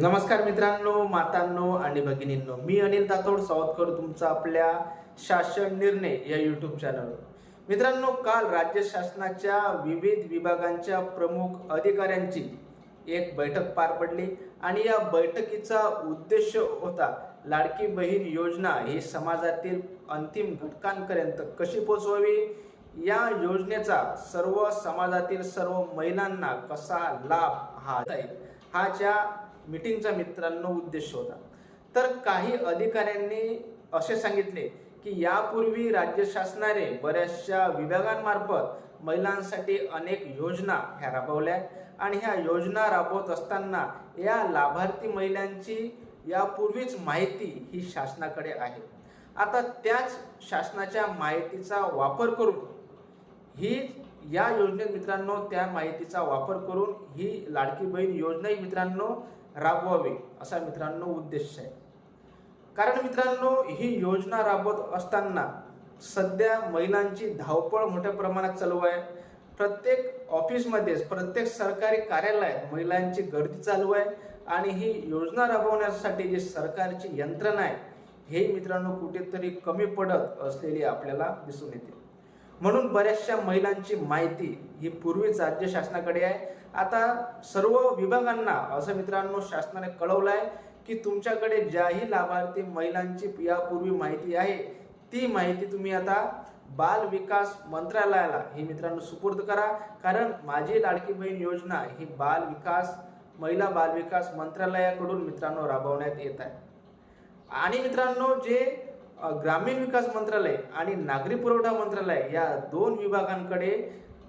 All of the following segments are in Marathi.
नमस्कार मित्रांनो मातांनो आणि भगिनींनो. मी अनिल दातोड सावतकर तुमचा आपल्या शासन निर्णय या युट्यूब चॅनलवर मित्रांनो काल राज्य शासनाच्या विविध विभागांच्या प्रमुख अधिकाऱ्यांची एक बैठक पार पडली आणि या बैठकीचा उद्देश होता लाडकी बहीण योजना ही समाजातील अंतिम घटकांपर्यंत कशी पोचवावी या योजनेचा सर्व समाजातील सर्व महिलांना कसा लाभ हा जाईल हा ज्या मिटिंगचा मित्रांनो उद्देश होता. तर काही अधिकाऱ्यांनी असे सांगितले की यापूर्वी राज्य शासनाने बऱ्याचशा विभागांमार्फत महिलांसाठी अनेक योजना ह्या राबवल्या आणि ह्या योजना राबवत असताना या लाभार्थी महिलांची यापूर्वीच माहिती ही शासनाकडे आहे. आता त्याच शासनाच्या माहितीचा वापर करून ही या योजनेत मित्रांनो त्या माहितीचा वापर करून ही लाडकी बहीण योजनाही मित्रांनो राबवावी असा मित्रांनो उद्देश आहे. कारण मित्रांनो ही योजना राबवत असताना सध्या महिलांची धावपळ मोठ्या प्रमाणात चालू आहे. प्रत्येक ऑफिसमध्येच प्रत्येक सरकारी कार्यालयात महिलांची गर्दी चालू आहे आणि ही योजना राबवण्यासाठी जी सरकारची यंत्रणा आहे हे मित्रांनो कुठेतरी कमी पडत असलेली आपल्याला दिसून येते. म्हणून बऱ्याचशा महिलांची माहिती ही पूर्वीच राज्य शासनाकडे आहे. आता सर्व विभागांना असं मित्रांनो शासनाने कळवलं आहे की तुमच्याकडे ज्याही लाभार्थी महिलांची यापूर्वी माहिती आहे ती माहिती तुम्ही आता बाल विकास मंत्रालयाला ही मित्रांनो सुपूर्द करा. कारण माझी लाडकी बहीण योजना ही बाल विकास महिला बाल विकास मंत्रालयाकडून मित्रांनो राबवण्यात येत आहे. आणि मित्रांनो जे ग्रामीण विकास मंत्रालय आणि नागरी पुरवठा मंत्रालय या दोन विभागांकडे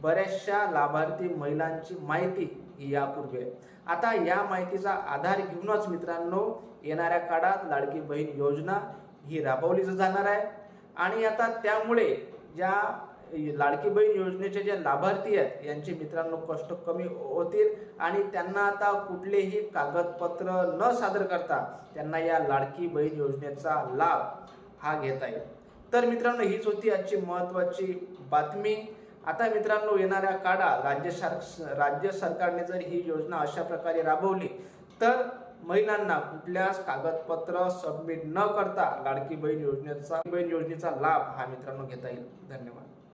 बऱ्याचशा लाभार्थी महिलांची माहिती ही यापूर्वी आहे आता या माहितीचा आधार घेऊनच मित्रांनो येणाऱ्या काळात लाडकी बहीण योजना ही राबवली जाणार आहे. आणि आता त्यामुळे ज्या लाडकी बहीण योजनेचे जे लाभार्थी आहेत यांचे मित्रांनो कष्ट कमी होतील आणि त्यांना आता कुठलेही कागदपत्र न सादर करता त्यांना या लाडकी बहीण योजनेचा लाभ हा घेता येईल. तर मित्रांनो हीच होती आजची महत्वाची बातमी. आता मित्रांनो येणाऱ्या काळा राज्य सर राज्य सरकारने जर ही योजना अशा प्रकारे राबवली तर महिलांना कुठल्याच कागदपत्र सबमिट न करता लाडकी बहीण योजनेचा बहीण योजनेचा लाभ हा मित्रांनो घेता येईल. धन्यवाद.